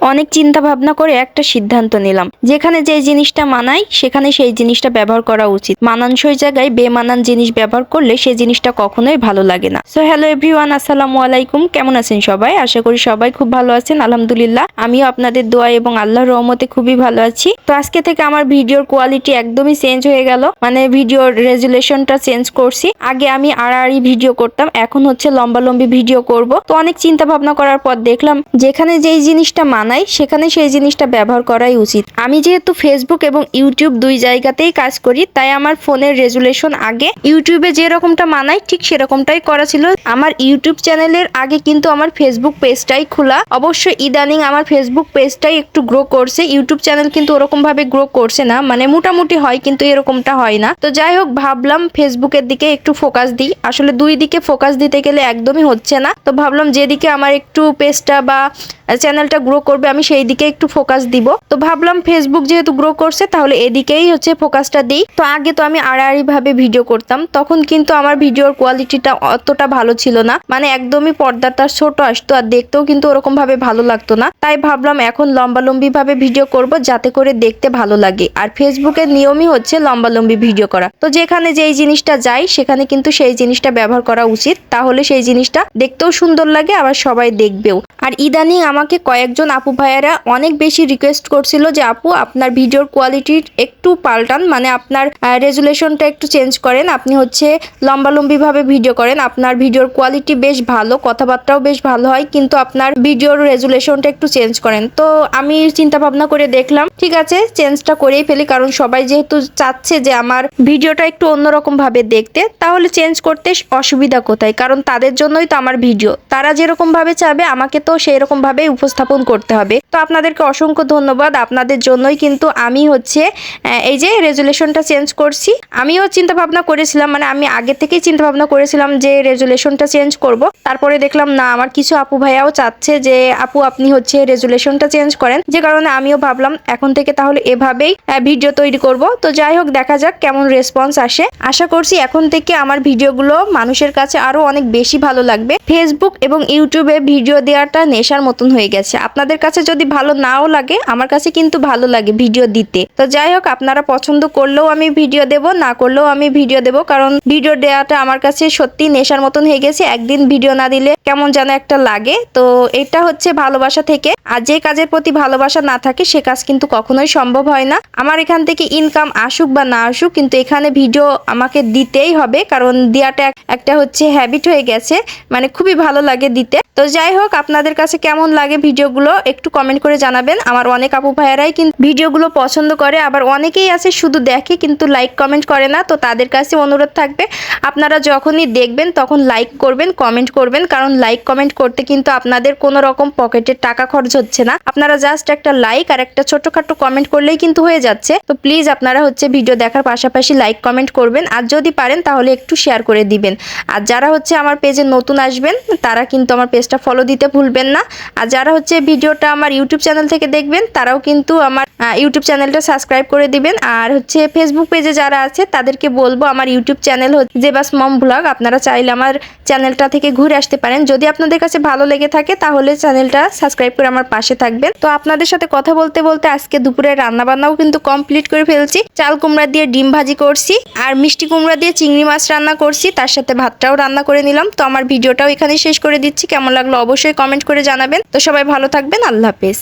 অনেক চিন্তা ভাবনা করে একটা সিদ্ধান্ত নিলাম। যেখানে যে জিনিসটা মানায়, সেখানে সেই জিনিসটা ব্যবহার করা উচিত। মানানসই জায়গায় বেমানান জিনিস ব্যবহার করলে সেই জিনিসটা কখনোই ভালো লাগে না। সো হ্যালো এভরিওয়ান আসসালামু আলাইকুম। কেমন আছেন সবাই? আশা করি সবাই খুব ভালো আছেন, আলহামদুলিল্লাহ। আমিও আপনাদের দোয়া এবং আল্লাহর রহমতে খুবই ভালো আছি। তো আজকে থেকে আমার ভিডিওর কোয়ালিটি একদমই চেঞ্জ হয়ে গেল। মানে ভিডিওর রেজুলেশনটা চেঞ্জ করছি। আগে আমি আড়াআড়ি ভিডিও করতাম, এখন হচ্ছে লম্বা লম্বি ভিডিও করব। তো অনেক চিন্তা ভাবনা করার পর দেখলাম, যেখানে যেই জিনিসটা মানায় সেখানে সেই জিনিসটা ব্যবহার করাই উচিত। আমি যেহেতু ফেসবুক এবং ইউটিউব দুই জায়গাতেই কাজ করি, তাই আমার ফোনের রেজুলেশন আগে। ইউটিউবে যে রকমটা মানায় ঠিক সেরকমটাই করা ছিল। আমার ইউটিউব চ্যানেলের আগে কিন্তু আমার ফেসবুক পেজটাই খোলা। অবশ্য ইদানিং আমার ফেসবুক পেজটাই একটু গ্রো করছে। ইউটিউব চ্যানেল কিন্তু ওরকম ভাবে গ্রো করছে না। মানে মোটামুটি হয়, কিন্তু এরকমটা হয় না। তো যাই হোক, ভাবলাম ফেসবুকের দিকে একটু ফোকাস দিই। আসলে দুই দিকে ফোকাস দিতে গেলে একদমই হচ্ছে না। তো ভাবলাম যেদিকে আমার একটু পেজটা বা চ্যানেলটা গ্রো করবে, আমি সেই দিকে একটু ফোকাস দিব। তো ভাবলাম ফেসবুক যেহেতু গ্রো করছে, তাহলে এদিকেই হচ্ছে ফোকাসটা দিই। তো আগে তো আমি আড়াআড়ি ভাবে ভিডিও করতাম, তখন কিন্তু আমার ভিডিওর কোয়ালিটিটা অতটা ভালো ছিল না। মানে একদমই পর্দাটা ছোট আসতো, আর দেখতেও কিন্তু ওরকম ভাবে ভালো লাগতো না। তাই ভাবলাম এখন লম্বালম্বি ভাবে ভিডিও করব, যাতে করে দেখতে ভালো লাগে। আর ফেসবুকের নিয়মই হচ্ছে লম্বালম্বি ভিডিও করা। তো যেখানে যেই জিনিসটা যাই, সেখানে কিন্তু সেই জিনিসটা ব্যবহার করা উচিত। তাহলে সেই জিনিসটা দেখতেও সুন্দর লাগে, আবার সবাই দেখবেও। আর ইদানিং আমাকে কয়েকজন আপু ভাইয়ারা অনেক বেশি রিকোয়েস্ট করছিল যে, আপু, আপনার ভিডিওর কোয়ালিটি একটু পাল্টান মানে আপনার রেজুলেশনটা একটু চেঞ্জ করেন। আপনি হচ্ছে লম্বালম্বিভাবে ভিডিও করেন। আপনার ভিডিওর কোয়ালিটি বেশ ভালো, কথাবার্তাও বেশ ভালো হয়, কিন্তু আপনার ভিডিওর রেজুলেশনটা একটু চেঞ্জ করেন। তো আমি চিন্তা ভাবনা করে দেখলাম, ঠিক আছে চেঞ্জটা করেই ফেলি, কারণ সবাই যেহেতু চাচ্ছে যে, আমার ভিডিওটা একটু অন্যরকম ভাবে দেখতে, তাহলে চেঞ্জ করতে অসুবিধা কোথায়? কারণ তাদের জন্যই তো আমার ভিডিও তারা যেরকম ভাবে চাবে, আমাকে তো সেই উপস্থাপন করতে হবে। তো আপনাদেরকে অসংখ্য ধন্যবাদ। আপনাদের জন্যই কিন্তু আমি হচ্ছে এই যে রেজুলেশনটা চেঞ্জ করছি। আমিও চিন্তা ভাবনা করেছিলাম মানে আমি আগে থেকেই চিন্তা ভাবনা করেছিলাম যে রেজুলেশনটা চেঞ্জ করব। তারপরে দেখলাম, না, আমার কিছু আপু ভাইয়াও চাচ্ছে যে, আপু, আপনি হচ্ছে রেজুলেশনটা চেঞ্জ করেন। যে কারণে আমিও ভাবলাম, এখন থেকে তাহলে এভাবেই ভিডিও তৈরি করব। তো যাই হোক, দেখা যাক কেমন রেসপন্স আসে। আশা করছি এখন থেকে আমার ভিডিওগুলো মানুষের কাছে আরও অনেক বেশি ভালো লাগবে। ফেসবুক এবং ইউটিউবে ভিডিও দেওয়াটা নেশার মতন হয়ে গেছে। আপনাদের কাছে যদি ভালো নাও লাগে, আমার কাছে কিন্তু ভালো লাগে ভিডিও দিতে। তো যাই হোক, আপনারা পছন্দ করলেও আমি ভিডিও দেব, না করলেও আমি ভিডিও দেব, কারণ ভিডিও দেওয়াটা আমার কাছে সত্যি নেশার মতন হয়ে গেছে। একদিন ভিডিও না দিলে কেমন যেন একটা লাগে। তো এটা হচ্ছে ভালোবাসা থেকে। আর যে কাজের প্রতি ভালোবাসা না থাকে, সে কাজ কিন্তু কখনোই সম্ভব হয় না। আমার এখান থেকে ইনকাম আসুক বা না আসুক, কিন্তু এখানে ভিডিও আমাকে দিতেই হবে। কারণ দেওয়াটা একটা হচ্ছে হ্যাবিট হয়ে গেছে। মানে খুবই ভালো লাগে দিতে। তো যাই হোক, আপনাদের কাছে কেমন লাগে ভিডিওগুলো, একটু কমেন্ট করে জানাবেন। আমার অনেক আপু ভাইয়ারাই কিন্তু ভিডিওগুলো পছন্দ করে। আবার অনেকেই আছে শুধু দেখে, কিন্তু লাইক কমেন্ট করে না। তো তাদের কাছে অনুরোধ থাকবে, আপনারা যখনই দেখবেন, তখন লাইক করবেন কমেন্ট করবেন। কারণ লাইক কমেন্ট করতে কিন্তু আপনাদের কোনো রকম পকেটের টাকা খরচ হচ্ছে না। আপনারা জাস্ট একটা লাইক আর একটা ছোটখাটো কমেন্ট করলেই কিন্তু হয়ে যাচ্ছে। তো প্লিজ আপনারা হচ্ছে ভিডিও দেখার পাশাপাশি লাইক কমেন্ট করবেন। আর যদি পারেন তাহলে একটু শেয়ার করে দিবেন। আর যারা হচ্ছে আমার পেজে নতুন আসবেন, তারা কিন্তু আমার পেজটা ফলো দিতে ভুলবেন না। আর যারা হচ্ছে ভিডিওটা আমার ইউটিউব চ্যানেল থেকে দেখবেন, তারাও কিন্তু আমার ইউটিউব চ্যানেলটা সাবস্ক্রাইব করে দিবেন। আর হচ্ছে ফেসবুক পেজে যারা আছে, তাদেরকে বলব আমার ইউটিউব চ্যানেল হচ্ছে জেবাস মম ব্লগ। আপনারা চাইলে আমার চ্যানেলটা থেকে ঘুরে আসতে পারেন। যদি আপনাদের কাছে ভালো লেগে থাকে, তাহলে চ্যানেলটা সাবস্ক্রাইব করে আমার পাশে থাকবেন। তো আপনাদের সাথে কথা বলতে বলতে আজকে দুপুরে রান্নাবান্নাও কিন্তু কমপ্লিট করে ফেলছি। চাল কুমড়া দিয়ে ডিম ভাজি করছি, আর মিষ্টি কুমড়া দিয়ে চিংড়ি মাছ রান্না করছি। তার সাথে ভাতটাও রান্না করে নিলাম। তো আমার ভিডিওটাও এখানে শেষ করে দিচ্ছি। কেমন লাগল অবশ্যই কমেন্ট করে জানাবেন। তো সবাই ভালো থাকবেন। আল্লাহ হাফেজ।